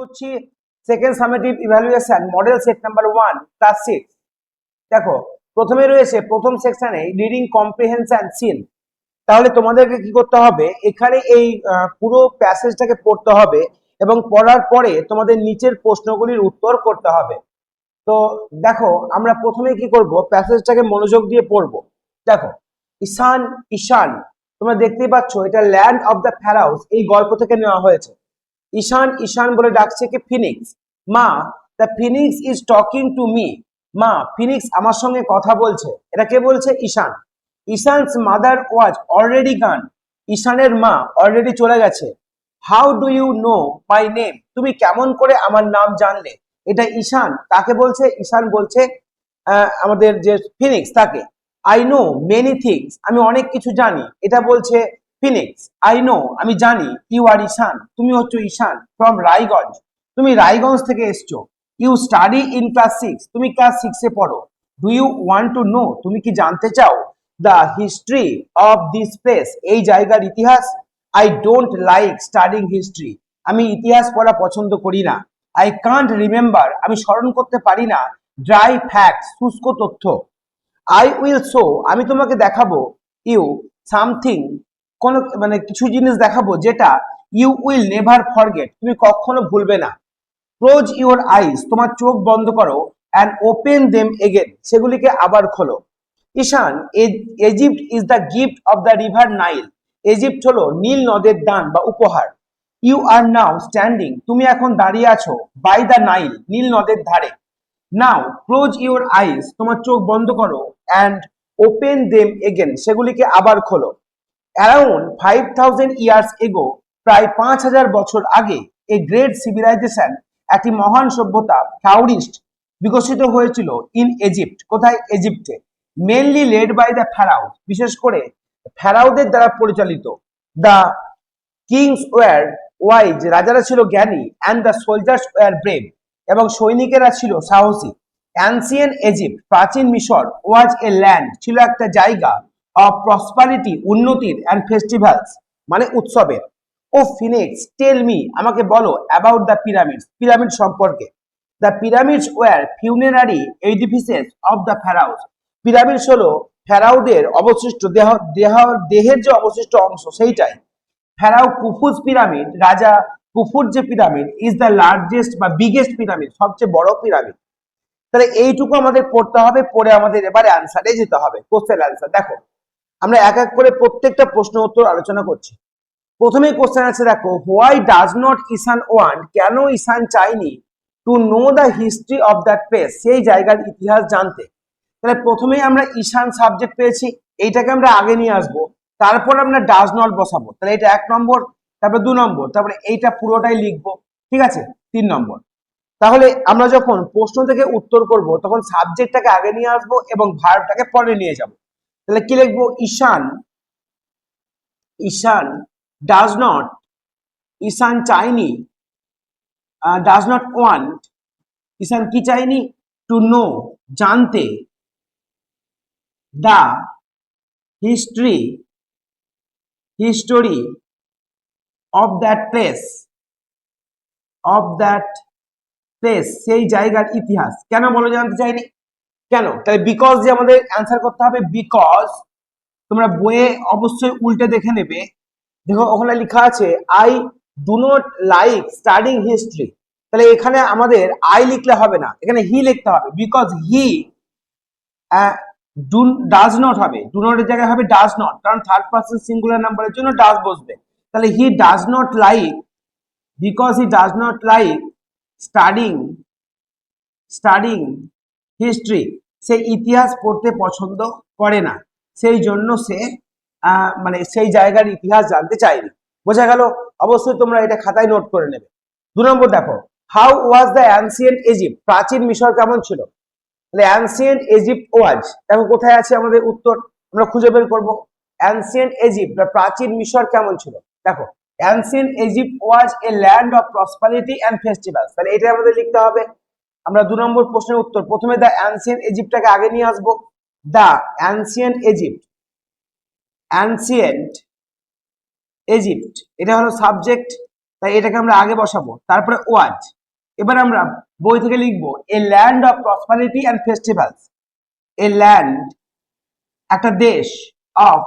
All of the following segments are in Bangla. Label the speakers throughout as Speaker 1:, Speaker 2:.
Speaker 1: করছি second summative evaluation model set number one class six দেখো, প্রথমে রয়েছে, প্রথম সেকশনে রিডিং কম্প্রিহেনশন সিন তাহলে তোমাদেরকে কি করতে হবে? এখানে এই পুরো প্যাসেজটাকে পড়তে হবে এবং পড়ার পরে তোমাদের নিচের প্রশ্নগুলির উত্তর করতে হবে। তো দেখো, আমরা প্রথমে কি করব? প্যাসেজটাকে মনোযোগ দিয়ে পড়ব। দেখো, ঈশান ঈশান, তোমরা দেখতেই পাচ্ছ, এটা ল্যান্ড অফ দ্য ফ্যারাউস এই গল্প থেকে নেওয়া হয়েছে। ঈশান ঈশান বলে ডাকছে কি ফিনিক্স। মা the Phoenix is talking to me মা, ফিনিক্স আমার সঙ্গে কথা বলছে। এটা কে বলছে? ঈশান। ঈশানস মাদার ওয়াজ অলরেডি গান ঈশানের মা অলরেডি চলে গেছে। How do you know my name তুমি কেমন করে আমার নাম জানলে? এটা ঈশান। তাকে বলছে? ঈশান বলছে আমাদের যে ফিনিক্স তাকে। আই নো মেনি থিংস আমি অনেক কিছু জানি। এটা বলছে ফিনিক্স আই নো আমি জানি ইউ আর ঈশান তুমি হচ্ছে ঈশান ফ্রম রায়গঞ্জ তুমি রায়গঞ্জ থেকে এসছো you study in class six তুমি ক্লাস সিক্সে পড়ো do you want to know তুমি কি জানতে চাও the history of this place এই জায়গার ইতিহাস I don't like studying history আমি ইতিহাস পড়া পছন্দ করি না আই কান্ট রিমেম্বার আমি স্মরণ করতে পারি না ড্রাই ফ্যাক্ট শুষ্ক তথ্য আই উইল শো আমি তোমাকে দেখাবো ইউ সামথিং কোন মানে কিছু জিনিস দেখাবো যেটা ইউ উইল নেভার ফরগেট তুমি কখনো ভুলবে না। ক্লোজ ইউর আইস তোমার চোখ বন্ধ করো অ্যান্ড ওপেন দেম এগেন সেগুলিকে আবার খোলো। Ishan Egypt is the gift of the river Nile Egypt হলো নীল নদের দান বা উপহার। ইউ আর নাও স্ট্যান্ডিং তুমি এখন দাঁড়িয়ে আছো বাই দ্য নাইল নীল নদের ধারে। নাও ক্লোজ ইউর আইস তোমার চোখ বন্ধ করো অ্যান্ড ওপেন দেম এগেন সেগুলিকে আবার খোলো। অ্যারাউন্ড ফাইভ থাউজেন্ড ইয়ার্স এগো, প্রায় পাঁচ হাজার বছর আগে, এ গ্রেট সিভিলাইজেশন একটি মহান সভ্যতা ফ্লাউরিস্ট বিকশিত হয়েছিল ইন ইজিপ্ট কোথায়? ইজিপ্টে mainly led by the pharaoh বিশেষ করে ফ্যারাউদের দ্বারা পরিচালিত। দ্য কিংস ওয়ার ওয়াইজ, রাজারা ছিল জ্ঞানী and the soldiers were brave এবং সৈনিকেরা ছিল সাহসী। অ্যান্সিয়েন ইজিপ্ট প্রাচীন মিশর ওয়াজ এ ল্যান্ড ছিল একটা জায়গা প্রসপারিটি উন্নতির অ্যান্ড ফেস্টিভ্যালস মানে উৎসবের। ও ফিনিক্স টেল মি আমাকে বলো অ্যাবাউট দ্য পিরামিডস পিরামিড সম্পর্কে। The pyramids were funerary edifices of the pharaohs pyramids হলো ফেরাউদের অবশিষ্ট দেহ দেহ, দেহের যে অবশিষ্ট অংশ, সেইটাই। ফেরাও কুফুজ পিরামিড রাজা কুফুর যে পিরামিড ইজ দ্য লার্জেস্ট বা বিগেস্ট পিরামিড সবচেয়ে বড় পিরামিড তাহলে এইটুকু আমাদের পড়তে হবে, পড়ে আমাদের এবারে আনসারে যেতে হবে কোশ্চেন আনসার দেখো আমরা এক এক করে প্রত্যেকটা প্রশ্ন উত্তর আলোচনা করছি। প্রথমে কোশ্চেন আছে, দেখো why does not Ishan want কেন ইসান চাইনি to know the history of that place সেই জায়গার ইতিহাস জানতে। তাহলে প্রথমেই আমরা ঈশান সাবজেক্ট পেয়েছি, এইটাকে আমরা আগে নিয়ে আসব, তারপর আমরা ডাজ নট বসাবো। তাহলে এটা এক নম্বর, তারপর দু নম্বর, তারপরে এইটা পুরোটাই লিখব, ঠিক আছে? তিন নম্বর। তাহলে আমরা যখন প্রশ্ন থেকে উত্তর করব, তখন সাবজেক্টটাকে আগে নিয়ে আসব এবং ভার্বটাকে পরে নিয়ে যাব। তাহলে কি লিখব? ঈশান। ঈশান ডাজ নট ঈশান চাইনি ডাজ নট ওয়ান্ট ঈশান কি চাইনি টু নো জানতে। The history history of that place of that place সেই জায়গার ইতিহাস। কেন বলো জানতে চাইনি কেন? তাহলে বিকজ যে আমাদের অ্যান্সার করতে হবে বিকজ তোমরা বইয়ে অবশ্যই উল্টে দেখে নেবে। দেখো, ওখানে লেখা আছে I do not like studying history তাহলে এখানে আমাদের আই লিখলে হবে না, এখানে হি লিখতে হবে বিকজ হি ডাজ নট হবে। ডু নটের জায়গায় হবে ডাজ নট কারণ থার্ড পার্সন সিঙ্গুলার নাম্বারের জন্য ডাজ বসবে। তাহলে he does not like because he does not like studying studying history সে ইতিহাস পড়তে পছন্দ করে না। সেই জন্য সে মানে সেই জায়গার ইতিহাস জানতে চায়নি। বোঝা গেল, অবশ্যই তোমরা এটা খাতায় নোট করে নেবে। দু নম্বর দেখো how was the ancient Egypt প্রাচীন মিশর কেমন ছিল? তাহলে অ্যান্সিয়েন্ট ইজিপ্ট ওয়াজ দেখো কোথায় আছে আমাদের উত্তর, আমরা খুঁজে বের করব। অ্যান্সিয়েন্ট ইজিপ্ট বা প্রাচীন মিশর কেমন ছিল? দেখো ancient Egypt was a land of prosperity and festival তাহলে এটা আমাদের লিখতে হবে। আমরা দু নম্বর প্রশ্নের উত্তর। প্রথমে দ্য অ্যান্সিয়েন্ট ইজিপ্টটাকে আগে নিয়ে আসব। The ancient Egypt ancient Egypt এটা হলো সাবজেক্ট তাই এটাকে আমরা আগে বসাবো। তারপরে ওয়াজ। এবার আমরা বই থেকে লিখব a land of prosperity and festivals a land একটা দেশ অফ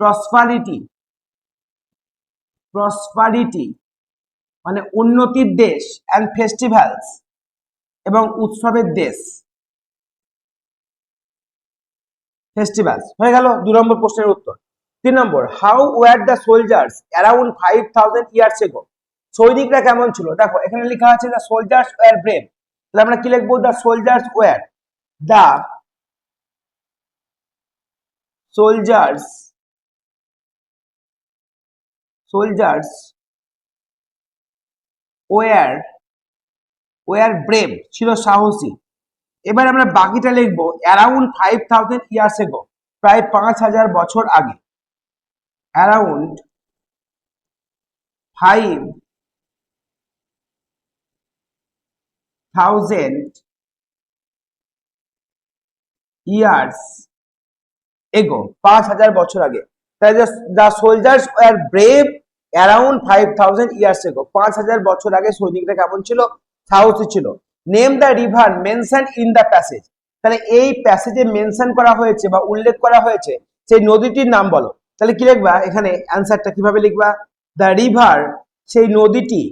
Speaker 1: প্রসপারিটি প্রসপারিটি মানে উন্নতির দেশ অ্যান্ড ফেস্টিভ্যালস এবং উৎসবের দেশ। ফেস্টিভ্যালস হয়ে গেল দু নম্বর প্রশ্নের উত্তর। তিন নম্বর how were the soldiers around five thousand years ago সৈনিকরা কেমন ছিল? দেখো, এখানে লেখা আছে দ্য সোলজার্স ওয়ার ব্রেভ তাহলে আমরা কি লিখব? The soldiers were the soldiers soldiers were were brave ছিল সাহসী। এবার আমরা বাকিটা লিখব অ্যারাউন্ড ফাইভ থাউজেন্ড ইয়ার্স এগো প্রায় পাঁচ হাজার বছর আগে। Around five thousand years ago পাঁচ হাজার বছর আগে। তাই the soldiers are brave around five thousand years ago পাঁচ হাজার বছর আগে সৈনিকরা কেমন ছিল? সাহসী ছিল। Name the river mention in the passage তাহলে এই প্যাসেজে মেনশন করা হয়েছে বা উল্লেখ করা হয়েছে, সেই নদীটির নাম বলো। তাহলে কি লিখবা? এখানে অ্যান্সারটা কীভাবে লিখবা? দ্য রিভার সেই নদীটি,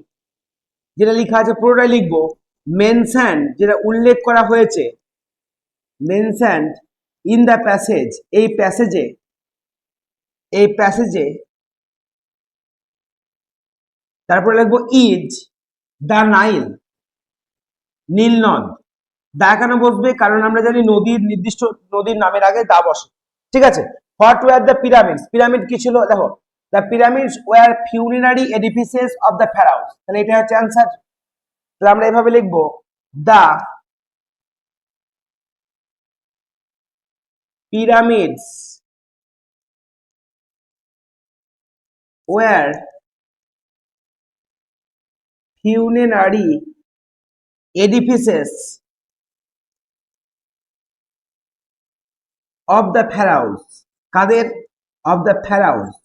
Speaker 1: যেটা লেখা আছে, পুরোটাই লিখব। মেনশন যেটা উল্লেখ করা হয়েছে মেনশন ইন দ্য প্যাসেজ এই প্যাসেজে এই প্যাসেজে তারপরে লিখব ইজ দ্য নাইল নীল নদ। দা কেন বসবে, কারণ আমরা জানি নদীর নির্দিষ্ট, নদীর নামের আগে দা বসে। ঠিক আছে? What were the pyramids pyramid কি ছিল? দেখো the pyramids were funerary edifices of the pharaohs তাহলে এটা হচ্ছে অ্যান্সার তাহলে আমরা এভাবে লিখব দা pyramids were funerary edifices of the pharaohs, Quader? Of the pharaohs.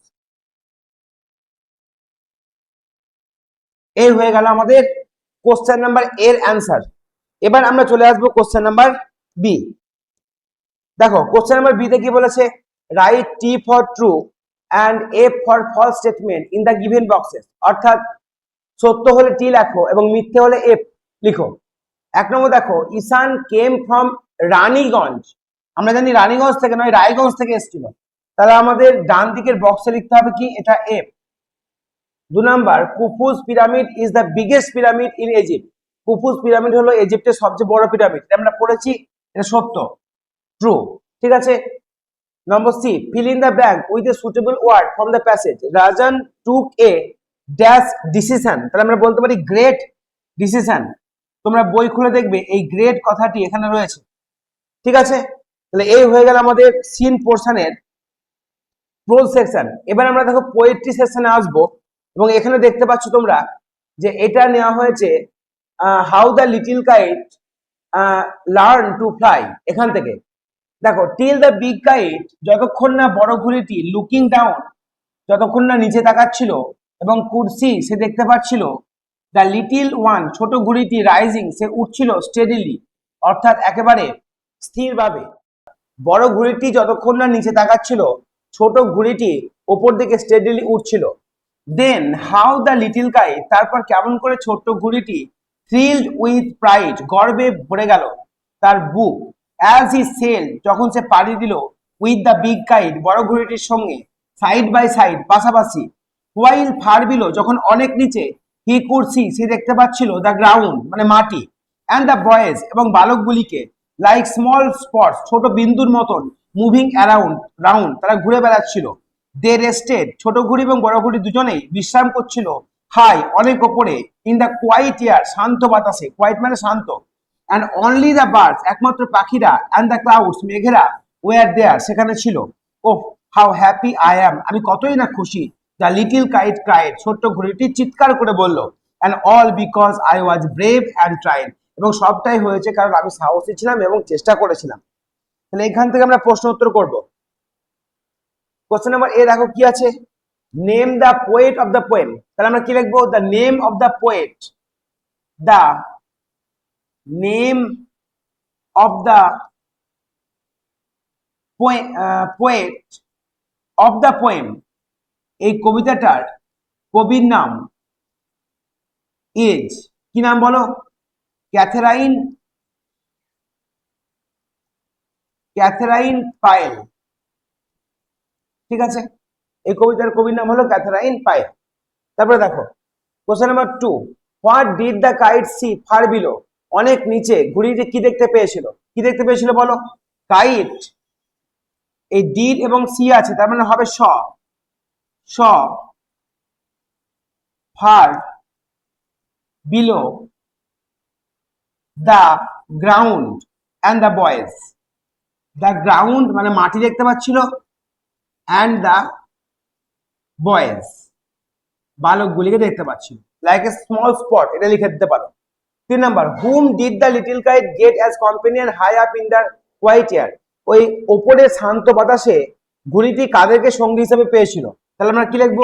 Speaker 1: এই হয়ে গেল আমাদের কোশ্চেন নাম্বার এর অ্যান্সার এবার আমরা চলে আসব কোশ্চেন নাম্বার বি দেখো কোশ্চেন নাম্বার বিতে কি বলেছে? Write T for true and F for false statement in the given boxes অর্থাৎ সত্য হলে টি লেখো এবং মিথ্যে হলে এফ লিখো। এক নম্বর দেখো, ঈশান কেম ফ্রম রানীগঞ্জ। আমরা জানি রানীগঞ্জ থেকে নয়, রায়গঞ্জ থেকে এসেছিল। তাহলে আমাদের ডান দিকের বক্সে লিখতে হবে কি? এটা এফ দু number, Khufu's pyramid is the biggest pyramid in Egypt Khufu's pyramid হলো ইজিপ্টের সবচেয়ে বড় পিরামিড আমরা পড়েছি, এটা সত্য। ট্রু ঠিক আছে? নম্বর C fill in the blank with a suitable word from the passage Rajan took a dash decision তাহলে আমরা বলতে পারি গ্রেট ডিসিশন তোমরা বই খুলে দেখবে, এই গ্রেট কথাটি এখানে রয়েছে। ঠিক আছে? তাহলে এই হয়ে গেল আমাদের সিন পোর্শনের প্রোজ সেকশন এবার আমরা দেখো পোয়েট্রি সেকশনে আসব, এবং এখানে দেখতে পাচ্ছ তোমরা যে এটা নেওয়া হয়েছে how the little kite learn to fly এখান থেকে। দেখো টিল দ্য বিগ গাইড যতক্ষণ না বড় ঘুড়িটি লুকিং ডাউন যতক্ষণ না নিচে তাকাচ্ছিল এবং কুর্সি সে দেখতে পাচ্ছিল দ্য লিটিল ওয়ান ছোট ঘুড়িটি রাইজিং সে উঠছিল স্টেডিলি অর্থাৎ একেবারে স্থিরভাবে। বড় ঘুড়িটি যতক্ষণ না নিচে তাকাচ্ছিল, ছোট ঘুড়িটি ওপর দিকে স্টেডিলি উঠছিল। Then how the little guy তারপর কেমন করে ছোট্ট ঘুড়িটি থ্রিল্ড উইথ প্রাইড গর্বে ভরে গেল তার বুক। অ্যাজ হি সেল যখন সে পাড়ি দিল উইথ দ্য বিগ গাইড বড় ঘুড়িটির সঙ্গে সাইড বাই সাইড পাশাপাশি ওয়াইল ফার বিলো, যখন অনেক নিচে হি কুরসি সে দেখতে পাচ্ছিল দ্য গ্রাউন্ড মানে মাটি অ্যান্ড দ্য বয়েজ এবং বালকগুলিকে লাইক স্মল স্পটস ছোট বিন্দুর মতন মুভিং অ্যারাউন্ড রাউন্ড তারা ঘুরে বেড়াচ্ছিল। দে রেস্টেড ছোট ঘুড়ি এবং বড় ঘুড়ি দুজনেই বিশ্রাম করছিল। হাই অনেক ওপরে ইন দ্য কোয়াইট ইয়ার শান্ত বাতাসে কোয়াইট মানে শান্ত। অ্যান্ড অনলি দ্য বার্ডস একমাত্র পাখিরা অ্যান্ড দ্য ক্লাউডস মেঘেরা ওয়ার দেয়ার সেখানে ছিল। Oh how happy I am আমি কতই না খুশি। দ্য লিটিল কাইট ক্রাইড ছোট্ট ঘুড়িটি চিৎকার করে বলল and all because I was brave and tried এবং সবটাই হয়েছে কারণ আমি সাহসী ছিলাম এবং চেষ্টা করেছিলাম। তাহলে এখান থেকে আমরা প্রশ্ন উত্তর করব। কোশ্চেন নাম্বার এ দেখো কি আছে? Name the poet of the poem তাহলে আমরা কি লিখব? The name of the poet the name of the poet of the poem এই কবিতাটার কবির নাম এজ। কি নাম বলো? ক্যাথেরাইন ক্যাথেরাইন পায়েল। ঠিক আছে? এই কবিতার কবির নাম হলো ক্যাথেরাইন পায়েল। তারপরে দেখো question number two what did the kite see far below অনেক নিচে ঘুড়িটি কি দেখতে পেয়েছিল? কি দেখতে পেয়েছিল বলো? কাইট এই ডিড এবং সি আছে, তার মানে হবে saw. Saw, far, below, the ground and the boys. The ground মানে মাটি দেখতে পাচ্ছিল অ্যান্ড দ্য বয়েজ। বালকগুলিকে দেখতে পাচ্ছিল। লাইক এ স্মল স্পট এটা লিখে দিতে পারো। তিন number whom did the little kite get as companion high up in the white air ওই ওপরে শান্ত বাতাসে ঘুড়িটি কাদেরকে সঙ্গী হিসেবে পেয়েছিল? তাহলে আমরা কি লিখব?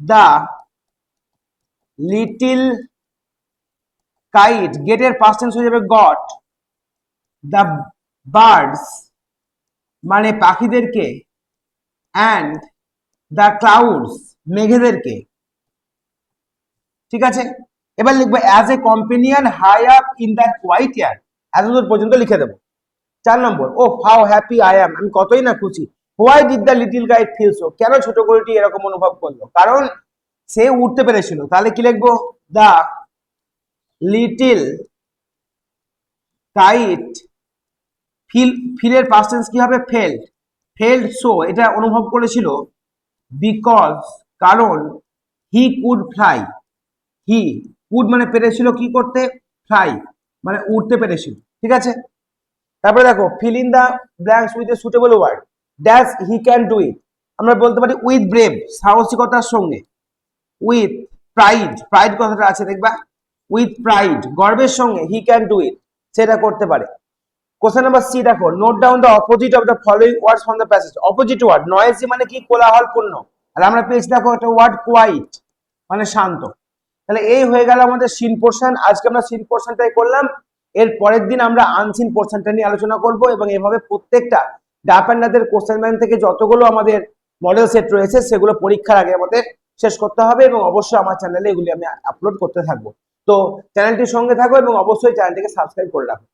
Speaker 1: দ্য লিটিল কাইট গেটের পাস্ট টেন্স হয়ে যাবে গট দ্য বার্ডস মানে পাখিদেরকে অ্যান্ড দ্য ক্লাউডস মেঘেদেরকে। ঠিক আছে? এবার লিখব as a companion high up in the white air এতদূর পর্যন্ত লিখে দেবো। চার নম্বর oh how happy I am আমি কতই না খুশি। Why did the little guide feel so কেন ছোট গরুটি এরকম অনুভব করল? কারণ সে উঠতে পেরেছিল। তাহলে কি লিখব? দ্য লিটিল কাইট ফিল ফিলের পার্সেন্স কি হবে? ফেল্ড ফেল্ড সো এটা অনুভব করেছিল বিকজ কারণ he could fly he could মানে পেরেছিল কি করতে? ফ্লাই মানে উঠতে পেরেছিল। ঠিক আছে? তারপরে দেখো fill in the blanks with a suitable word dash he can do it আমরা বলতে পারি উইথ ব্রেভ সাহসিকতার সঙ্গে। উইথ প্রাইড প্রাইড কথাটা আছে, দেখবা? উইথ প্রাইড গর্বের সঙ্গে হি ক্যান ডু ইট সেটা করতে পারে। কোশ্চেন নাম্বার সি দেখো note down the opposite of the following words from the passage opposite word noisy মানে কি? কোলাহলপূর্ণ। আর আমরা পেয়েছি দেখো একটা ওয়ার্ড কোয়াইট মানে শান্ত। তাহলে এই হয়ে গেল আমাদের সিন পোর্শন আজকে আমরা সিন পোর্শনটাই করলাম। এর পরের দিন আমরা আনসিন পোর্শনটা নিয়ে আলোচনা করব এবং এভাবে প্রত্যেকটা ডাপান্ডাদের কোশ্চেন ব্যাংক থেকে যতগুলো আমাদের মডেল সেট রয়েছে, সেগুলো পরীক্ষার আগে আমাদের শেষ করতে হবে এবং অবশ্যই আমার চ্যানেলে এগুলি আমি আপলোড করতে থাকব। তো চ্যানেলটির সঙ্গে থাকব এবং অবশ্যই চ্যানেলটিকে সাবস্ক্রাইব করে রাখো।